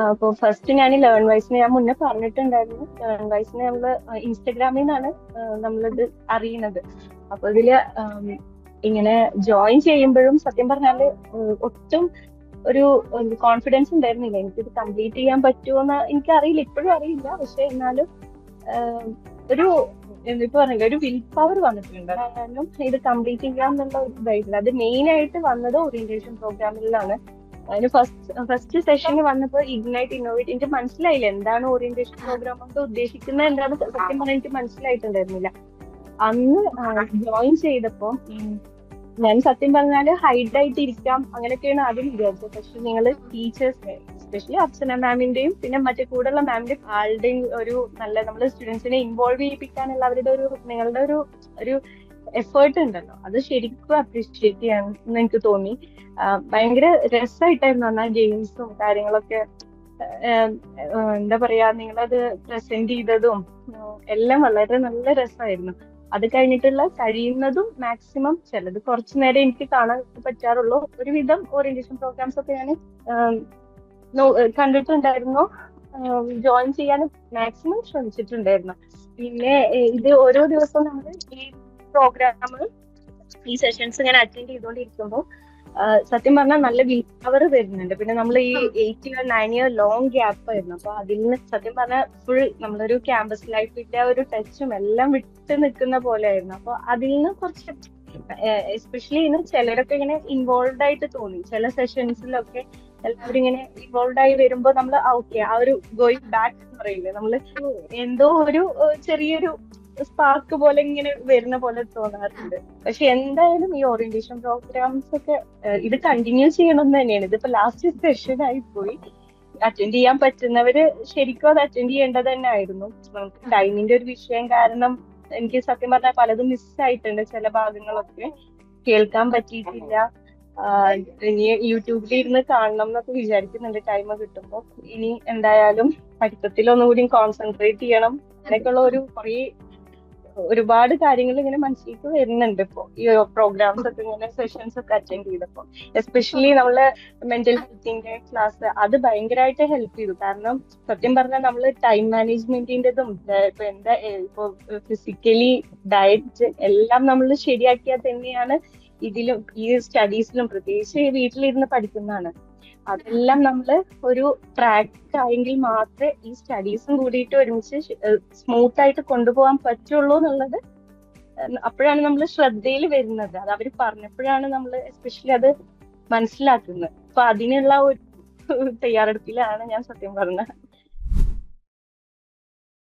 അപ്പൊ ഫസ്റ്റ് ഞാൻ ലേൺ വൈസിന് ഞാൻ മുന്നേ പറഞ്ഞിട്ടുണ്ടായിരുന്നു. ലേൺ വൈസിന് നമ്മൾ ഇൻസ്റ്റഗ്രാമിൽ നിന്നാണ് നമ്മളിത് അറിയുന്നത് അപ്പൊ ഇതിൽ ഇങ്ങനെ ജോയിൻ ചെയ്യുമ്പോഴും സത്യം പറഞ്ഞാൽ ഒട്ടും ഒരു കോൺഫിഡൻസ് ഉണ്ടായിരുന്നില്ല. എനിക്കിത് കംപ്ലീറ്റ് ചെയ്യാൻ പറ്റുമെന്ന് എനിക്ക് അറിയില്ല ഇപ്പോഴും അറിയില്ല. പക്ഷെ എന്നാലും ഒരു ഇപ്പൊ പറഞ്ഞില്ല ഒരു വിൽ പവർ വന്നിട്ടുണ്ട്. കാരണം ഇത് കംപ്ലീറ്റ് ചെയ്യാന്നുള്ള ഒരു ഇതായിട്ടില്ല. അത് മെയിൻ ആയിട്ട് വന്നത് ഓറിയന്റേഷൻ പ്രോഗ്രാമിലാണ് അതിന് ഫസ്റ്റ് ഫസ്റ്റ് സെഷനിൽ വന്നപ്പോ ഇഗ്നൈറ്റ് ഇന്നോവേറ്റ് എനിക്ക് മനസ്സിലായില്ല എന്താണ് ഓറിയന്റേഷൻ പ്രോഗ്രാം കൊണ്ട് ഉദ്ദേശിക്കുന്നത് എന്താണ് സത്യം പറഞ്ഞാൽ എനിക്ക് മനസ്സിലായിട്ടുണ്ടായിരുന്നില്ല. അന്ന് ജോയിൻ ചെയ്തപ്പോ ഞാൻ സത്യം പറഞ്ഞാൽ ഹൈഡ് ആയിട്ട് ഇരിക്കാം അങ്ങനെയൊക്കെയാണ് ആദ്യം വിചാരിച്ചത്. പക്ഷെ നിങ്ങൾ ടീച്ചേഴ്സ് എസ്പെഷ്യലി അർച്ചന മാമിന്റെയും പിന്നെ മറ്റേ കൂടെയുള്ള മാമിന്റെയും ആളുടെയും ഒരു നല്ല നമ്മൾ സ്റ്റുഡൻസിനെ ഇൻവോൾവ് ചെയ്യിപ്പിക്കാനുള്ള അവരുടെ ഒരു നിങ്ങളുടെ ഒരു ഒരു എഫേർട്ട് ഉണ്ടല്ലോ. അത് ശരിക്കും അപ്രീഷിയേറ്റ് ചെയ്യാൻ എനിക്ക് തോന്നി. ഭയങ്കര രസമായിട്ടായിരുന്നു എന്നാൽ ഗെയിംസും കാര്യങ്ങളൊക്കെ എന്താ പറയാ നിങ്ങളത് പ്രസന്റ് ചെയ്തതും എല്ലാം വളരെ നല്ല രസമായിരുന്നു. അത് കഴിഞ്ഞിട്ടുള്ള കഴിയുന്നതും മാക്സിമം ചിലത് കുറച്ചു നേരം എനിക്ക് കാണാൻ പറ്റാറുള്ളൂ. ഒരുവിധം ഓറിയന്റേഷൻ പ്രോഗ്രാംസ് ഒക്കെ ഞാൻ കണ്ടിട്ടുണ്ടായിരുന്നു. ജോയിൻ ചെയ്യാൻ മാക്സിമം ശ്രമിച്ചിട്ടുണ്ടായിരുന്നു. പിന്നെ ഇത് ഓരോ ദിവസവും നമ്മൾ പ്രോഗ്രാം ഈ സെഷൻസ് ഇങ്ങനെ അറ്റൻഡ് ചെയ്തുകൊണ്ടിരിക്കുമ്പോൾ സത്യം പറഞ്ഞാൽ നല്ല വിൽ പവർ വരുന്നുണ്ട്. പിന്നെ നമ്മൾ ഈ eight year nine year long gap ആയിരുന്നു. അപ്പൊ അതിൽ നിന്ന് സത്യം പറഞ്ഞാൽ ഫുൾ നമ്മളൊരു ക്യാമ്പസ് ലൈഫിന്റെ ഒരു ടച്ചും എല്ലാം വിട്ട് നിൽക്കുന്ന പോലെ ആയിരുന്നു അപ്പൊ അതിൽ നിന്ന് കുറച്ച് എസ്പെഷ്യലി ഇന്ന് ചിലരൊക്കെ ഇങ്ങനെ ഇൻവോൾവ് ആയിട്ട് തോന്നി. ചില സെഷൻസിലൊക്കെ എല്ലാവരും ഇങ്ങനെ ഇൻവോൾവ് ആയി വരുമ്പോ നമ്മൾ ഓക്കെ ആ ഒരു ഗോയിങ് ബാക്ക് എന്ന് പറയില്ലേ? നമ്മൾ എന്തോ ഒരു ചെറിയൊരു സ്പാർക്ക് പോലെ ഇങ്ങനെ വരുന്ന പോലെ തോന്നാറുണ്ട്. പക്ഷെ എന്തായാലും ഈ ഓറിയന്റേഷൻ പ്രോഗ്രാംസ് ഒക്കെ ഇത് കണ്ടിന്യൂ ചെയ്യണം എന്ന് തന്നെയാണ്. ഇതിപ്പോ ലാസ്റ്റ് സെഷൻ ആയി പോയി. അറ്റൻഡ് ചെയ്യാൻ പറ്റുന്നവര് ശരിക്കും അത് അറ്റൻഡ് ചെയ്യേണ്ടത് തന്നെ ആയിരുന്നു. നമുക്ക് ടൈമിന്റെ ഒരു വിഷയം കാരണം എനിക്ക് സത്യം പറഞ്ഞാൽ പലതും മിസ്സായിട്ടുണ്ട് ചില ഭാഗങ്ങളൊക്കെ. കേൾക്കാൻ പറ്റിയിട്ടില്ല. ഇനി യൂട്യൂബിൽ ഇരുന്ന് കാണണം എന്നൊക്കെ വിചാരിക്കുന്നുണ്ട് ടൈം കിട്ടുമ്പോ. ഇനി എന്തായാലും പഠിത്തത്തിൽ ഒന്നുകൂടി കോൺസെൻട്രേറ്റ് ചെയ്യണം. അങ്ങനെയൊക്കെയുള്ള ഒരു കുറേ ഒരുപാട് കാര്യങ്ങൾ ഇങ്ങനെ മനസ്സിലേക്ക് വരുന്നുണ്ട് ഇപ്പോ. ഈ പ്രോഗ്രാംസ് ഒക്കെ ഇങ്ങനെ സെഷൻസ് ഒക്കെ അറ്റൻഡ് ചെയ്തപ്പോ. എസ്പെഷ്യലി നമ്മൾ മെന്റൽ ഹെൽത്തിന്റെ ക്ലാസ് അത് ഭയങ്കരമായിട്ട് ഹെൽപ്പ് ചെയ്തു. കാരണം സത്യം പറഞ്ഞാൽ നമ്മൾ ടൈം മാനേജ്മെന്റിന്റെതും ഇപ്പൊ എന്താ ഇപ്പൊ ഫിസിക്കലി ഡയറ്റ് എല്ലാം നമ്മൾ ശരിയാക്കിയാൽ തന്നെയാണ് ഇതിലും ഈ സ്റ്റഡീസിലും പ്രത്യേകിച്ച് വീട്ടിലിരുന്ന് പഠിക്കുന്നതാണ്. അതെല്ലാം നമ്മൾ ഒരു ട്രാക്ക് ആയെങ്കിൽ മാത്രമേ ഈ സ്റ്റഡീസും കൂടിയിട്ട് ഒരുമിച്ച് സ്മൂത്ത് ആയിട്ട് കൊണ്ടുപോകാൻ പറ്റുള്ളൂ എന്നുള്ളത് അപ്പോഴാണ് നമ്മൾ ശ്രദ്ധയിൽ വരുന്നത്. അത് അവർ പറഞ്ഞപ്പോഴാണ് നമ്മൾ എസ്പെഷ്യലി അത് മനസ്സിലാക്കുന്നത്. അപ്പൊ അതിനുള്ള ഒരു തയ്യാറെടുപ്പിലാണ് ഞാൻ സത്യം പറഞ്ഞത്.